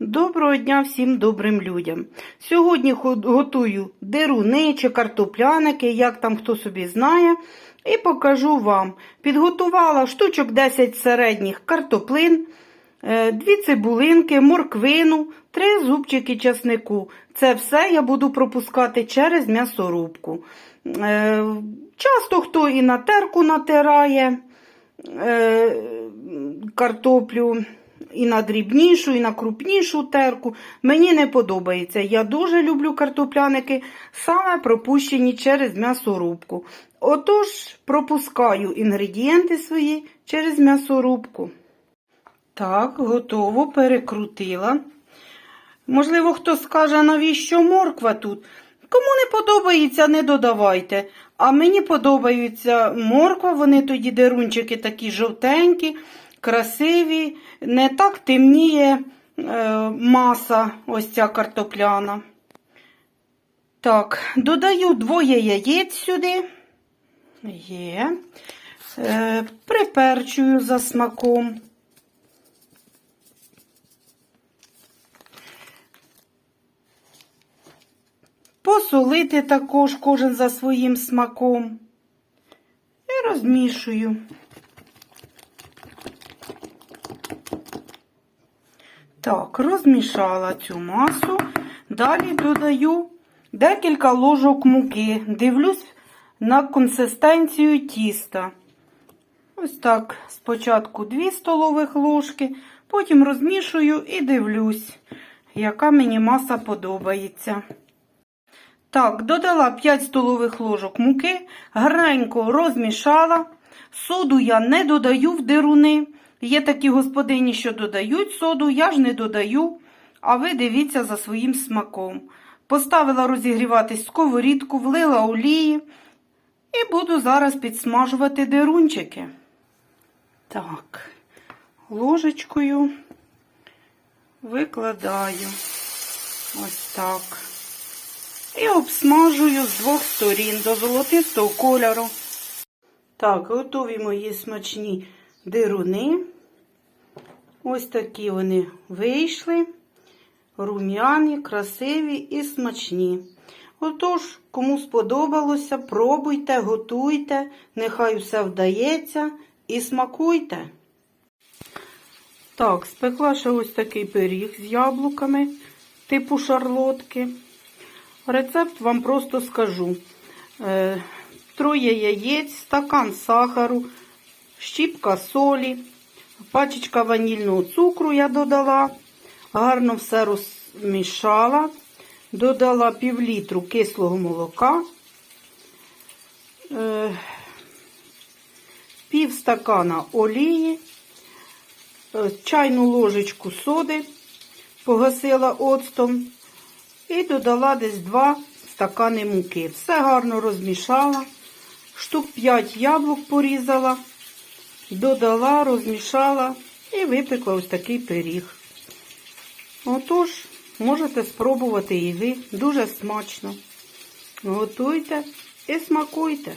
Доброго дня всім добрим людям. Сьогодні готую деруни чи картопляники, як там хто собі знає, і покажу вам. Підготувала штучок 10 середніх картоплин, е, дві цибулинки, морквину, три зубчики часнику. Це все я буду пропускати через м'ясорубку. Е, Часто хто і на терку натирає е, картоплю і на дрібнішу, і на крупнішу терку. Мені не подобається. Я дуже люблю картопляники, саме пропущені через м'ясорубку. Отож, пропускаю інгредієнти свої через м'ясорубку. Так, готово, перекрутила. Можливо, хто скаже, навіщо морква тут. Кому не подобається, не додавайте. А мені подобаються морква, вони тоді дерунчики такі жовтенькі, красиві, не так темніє е, маса, ось ця картопляна. Так, додаю двоє яєць сюди. Є. Е, приперчую за смаком. Посолити також кожен за своїм смаком. І розмішую. Так, розмішала цю масу. Далі додаю декілька ложок муки. Дивлюсь на консистенцію тіста. Ось так, спочатку 2 столових ложки, потім розмішую і дивлюсь, яка мені маса подобається. Так, додала 5 столових ложок муки, гарненько розмішала. Соду я не додаю в дируни. Є такі господині, що додають соду, я ж не додаю, а ви дивіться за своїм смаком. Поставила розігріватись сковорідку, влила олії і буду зараз підсмажувати дирунчики. Так, ложечкою викладаю ось так. І обсмажую з двох сторін до золотистого кольору. Так, готові мої смачні дируни. Ось такі вони вийшли. Рум'яні, красиві і смачні. Отож, кому сподобалося, пробуйте, готуйте, нехай усе вдається і смакуйте. Так, спекла ще ось такий пиріг з яблуками, типу шарлотки. Рецепт вам просто скажу. Е, Троє яєць, стакан сахару, щіпка солі, пачечка ванільного цукру я додала, гарно все розмішала, додала пів літру кислого молока, е, пів стакана олії, е, чайну ложечку соди, погасила оцтом. І додала десь 2 стакани муки. Все гарно розмішала. Штук 5 яблук порізала, додала, розмішала і випекла ось такий пиріг. Отож, можете спробувати і ви. Дуже смачно. Готуйте і смакуйте.